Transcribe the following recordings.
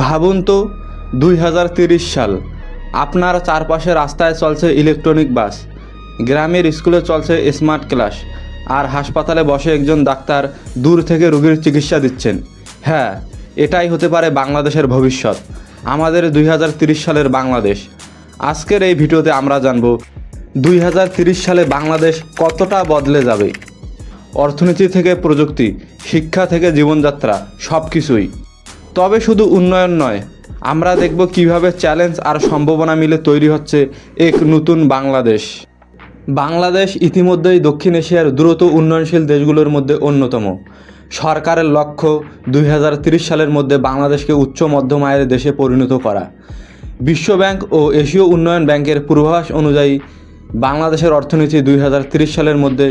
ভাবুন তো, দুই সাল, আপনার চারপাশে রাস্তায় চলছে ইলেকট্রনিক বাস, গ্রামের স্কুলে চলছে স্মার্ট ক্লাস, আর হাসপাতালে বসে একজন ডাক্তার দূর থেকে রোগীর চিকিৎসা দিচ্ছেন। হ্যাঁ এটাই হতে পারে বাংলাদেশের ভবিষ্যৎ, আমাদের দুই সালের বাংলাদেশ। আজকের এই ভিডিওতে আমরা জানব, দুই সালে বাংলাদেশ কতটা বদলে যাবে? অর্থনীতি থেকে প্রযুক্তি, শিক্ষা থেকে জীবনযাত্রা সব কিছুই তবে শুধু উন্নয়ন নয়, আমরা দেখব কীভাবে চ্যালেঞ্জ আর সম্ভাবনা মিলে তৈরি হচ্ছে এক নতুন বাংলাদেশ। বাংলাদেশ ইতিমধ্যেই দক্ষিণ এশিয়ার দ্রুত উন্নয়নশীল দেশগুলোর মধ্যে অন্যতম। সরকারের লক্ষ্য দুই সালের মধ্যে বাংলাদেশকে উচ্চ মধ্যম আয়ের দেশে পরিণত করা। বিশ্বব্যাংক ও এশীয় উন্নয়ন ব্যাংকের পূর্বাভাস অনুযায়ী বাংলাদেশের অর্থনীতি দুই সালের মধ্যে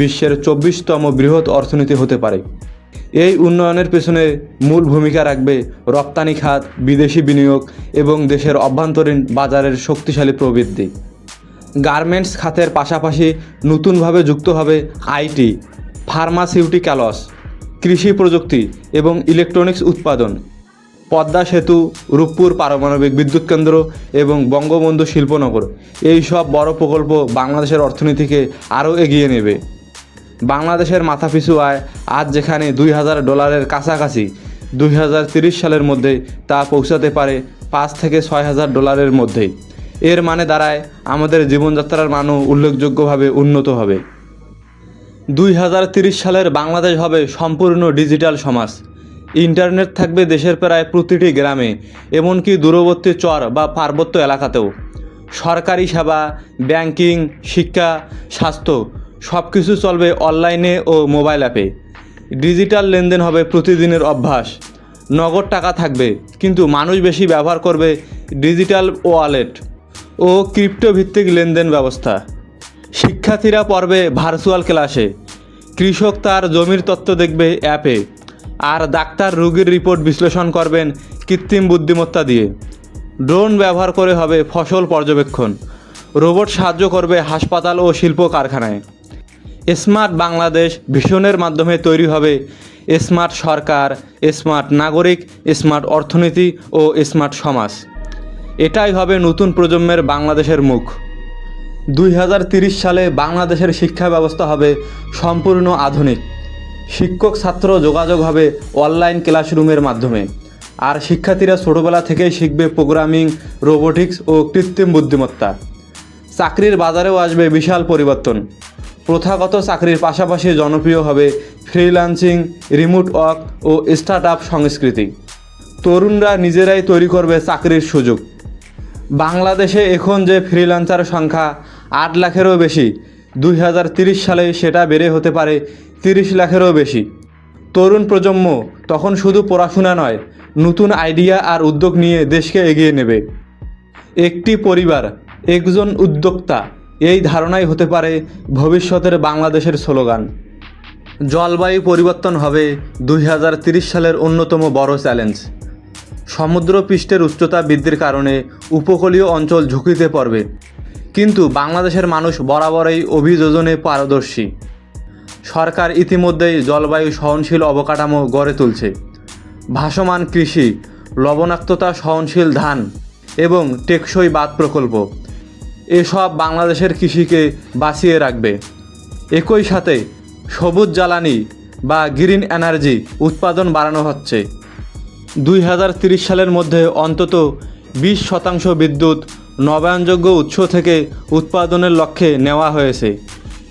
বিশ্বের চব্বিশতম বৃহৎ অর্থনীতি হতে পারে। এই উন্নয়নের পেছনে মূল ভূমিকা রাখবে রপ্তানি খাত, বিদেশি বিনিয়োগ এবং দেশের অভ্যন্তরীণ বাজারের শক্তিশালী প্রবৃদ্ধি। গার্মেন্টস খাতের পাশাপাশি নতুনভাবে যুক্ত হবে আইটি, ফার্মাসিউটিক্যালস, কৃষি প্রযুক্তি এবং ইলেকট্রনিক্স উৎপাদন। পদ্মা সেতু, রূপপুর পারমাণবিক বিদ্যুৎ কেন্দ্র এবং বঙ্গবন্ধু শিল্পনগর এই সব বড় প্রকল্প বাংলাদেশের অর্থনীতিকে আরও এগিয়ে নেবে। বাংলাদেশের মাথাপিছু আয় আজ যেখানে দুই হাজার ডলারের কাছাকাছি, দুই সালের মধ্যে তা পৌঁছাতে পারে পাঁচ থেকে ছয় হাজার ডলারের মধ্যে। এর মানে দাঁড়ায় আমাদের জীবনযাত্রার মানও উল্লেখযোগ্যভাবে উন্নত হবে। দুই সালের বাংলাদেশ হবে সম্পূর্ণ ডিজিটাল সমাজ। ইন্টারনেট থাকবে দেশের প্রায় প্রতিটি গ্রামে, এমনকি দূরবর্তী চর বা পার্বত্য এলাকাতেও। সরকারি সেবা, ব্যাংকিং, শিক্ষা, স্বাস্থ্য সব কিছু চলবে অনলাইনে ও মোবাইল অ্যাপে। ডিজিটাল লেনদেন হবে প্রতিদিনের অভ্যাস। নগদ টাকা থাকবে, কিন্তু মানুষ বেশি ব্যবহার করবে ডিজিটাল ওয়ালেট ও ক্রিপ্টো ভিত্তিক লেনদেন ব্যবস্থা। শিক্ষার্থীরা পড়বে ভার্চুয়াল ক্লাসে। কৃষক তার জমির তত্ত্ব দেখবে অ্যাপে। আর ডাক্তার রোগীর রিপোর্ট বিশ্লেষণ করবেন কৃত্রিম বুদ্ধিমত্তা দিয়ে। ড্রোন ব্যবহার করে হবে ফসল পর্যবেক্ষণ। রোবট সাহায্য করবে হাসপাতাল ও শিল্প কারখানায় স্মার্ট বাংলাদেশ ভিশনের মাধ্যমে তৈরি হবে। স্মার্ট সরকার, স্মার্ট নাগরিক, স্মার্ট অর্থনীতি ও স্মার্ট সমাজ। এটাই হবে নতুন প্রজন্মের বাংলাদেশের মুখ। দুই সালে বাংলাদেশের শিক্ষা ব্যবস্থা হবে সম্পূর্ণ আধুনিক। শিক্ষক ছাত্র যোগাযোগ হবে অনলাইন ক্লাসরুমের মাধ্যমে। আর শিক্ষার্থীরা ছোটোবেলা থেকেই শিখবে প্রোগ্রামিং, রোবোটিক্স ও কৃত্রিম বুদ্ধিমত্তা। চাকরির বাজারেও আসবে বিশাল পরিবর্তন। প্রথাগত চাকরির পাশাপাশি জনপ্রিয় হবে ফ্রিল্যান্সিং রিমোট ওয়ার্ক ও স্টার্ট আপ সংস্কৃতি। তরুণরা নিজেরাই তৈরি করবে চাকরির সুযোগ। বাংলাদেশে এখন যে ফ্রিল্যান্সার সংখ্যা আট লাখেরও বেশি, দুই সালে সেটা বেড়ে হতে পারে তিরিশ লাখেরও বেশি। তরুণ প্রজন্ম তখন শুধু পড়াশোনা নয়, নতুন আইডিয়া আর উদ্যোগ নিয়ে দেশকে এগিয়ে নেবে। একটি পরিবার, একজন উদ্যোক্তা এই ধারণাই হতে পারে ভবিষ্যতের বাংলাদেশের স্লোগান। জলবায়ু পরিবর্তন হবে দুই সালের অন্যতম বড় চ্যালেঞ্জ। সমুদ্র পৃষ্ঠের উচ্চতা বৃদ্ধির কারণে উপকূলীয় অঞ্চল ঝুঁকিতে পড়বে। কিন্তু বাংলাদেশের মানুষ বরাবরই অভিযোজনে পারদর্শী। সরকার ইতিমধ্যেই জলবায়ু সহনশীল অবকাঠামো গড়ে তুলছে। ভাসমান কৃষি, লবণাক্ততা সহনশীল ধান এবং টেকসই বাদ প্রকল্প। এসব বাংলাদেশের কৃষিকে বাঁচিয়ে রাখবে। একই সাথে সবুজ জ্বালানি বা গ্রিন এনার্জি উৎপাদন বাড়ানো হচ্ছে। দুই সালের মধ্যে অন্তত বিশ শতাংশ বিদ্যুৎ নবায়নযোগ্য উৎস থেকে উৎপাদনের লক্ষ্যে নেওয়া হয়েছে।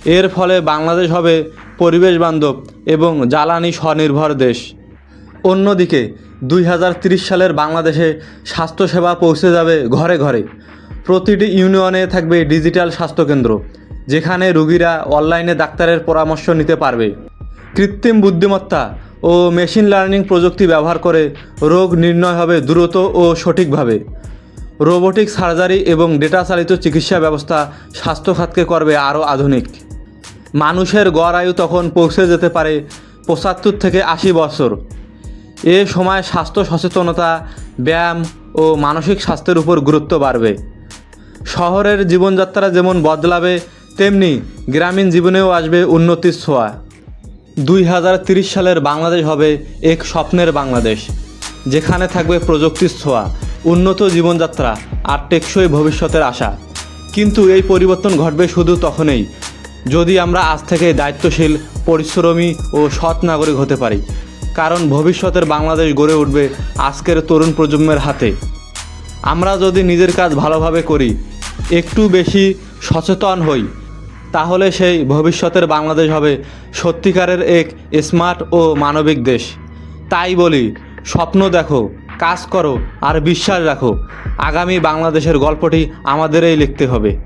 এর ফলে বাংলাদেশ হবে পরিবেশ বান্ধব এবং জ্বালানি স্বনির্ভর দেশ। অন্যদিকে দুই সালের বাংলাদেশে স্বাস্থ্যসেবা পৌঁছে যাবে ঘরে ঘরে। প্রতিটি ইউনিয়নে থাকবে ডিজিটাল স্বাস্থ্যকেন্দ্র, যেখানে রুগীরা অনলাইনে ডাক্তারের পরামর্শ নিতে পারবে। কৃত্রিম বুদ্ধিমত্তা ও মেশিন লার্নিং প্রযুক্তি ব্যবহার করে রোগ নির্ণয় হবে দ্রুত ও সঠিকভাবে। রোবোটিক সার্জারি এবং ডেটা চালিত চিকিৎসা ব্যবস্থা স্বাস্থ্য খাতকে করবে আরও আধুনিক। মানুষের গড় আয়ু তখন পৌঁছে যেতে পারে পঁচাত্তর থেকে আশি বছর। এ সময় স্বাস্থ্য সচেতনতা, ব্যায়াম ও মানসিক স্বাস্থ্যের উপর গুরুত্ব বাড়বে। শহরের জীবনযাত্রা যেমন বদলাবে, তেমনি গ্রামীণ জীবনেও আসবে উন্নতির ছোঁয়া। দুই হাজার তিরিশ সালের বাংলাদেশ হবে এক স্বপ্নের বাংলাদেশ, যেখানে থাকবে প্রযুক্তির ছোঁয়া, উন্নত জীবনযাত্রা আর টেকসই ভবিষ্যতের আশা। কিন্তু এই পরিবর্তন ঘটবে শুধু তখনই, যদি আমরা আজ থেকে দায়িত্বশীল, পরিশ্রমী ও সৎ নাগরিক হতে পারি, কারণ ভবিষ্যতের বাংলাদেশ গড়ে উঠবে আজকের তরুণ প্রজন্মের হাতে। আমরা যদি নিজের কাজ ভালোভাবে করি একটু বেশি সচেতন হই, তাহলে সেই ভবিষ্যতের বাংলাদেশ হবে সত্যিকারের এক স্মার্ট ও মানবিক দেশ। তাই বলি, স্বপ্ন দেখো, কাজ করো আর বিশ্বাস রাখো। আগামী বাংলাদেশের গল্পটি আমাদেরই লিখতে হবে।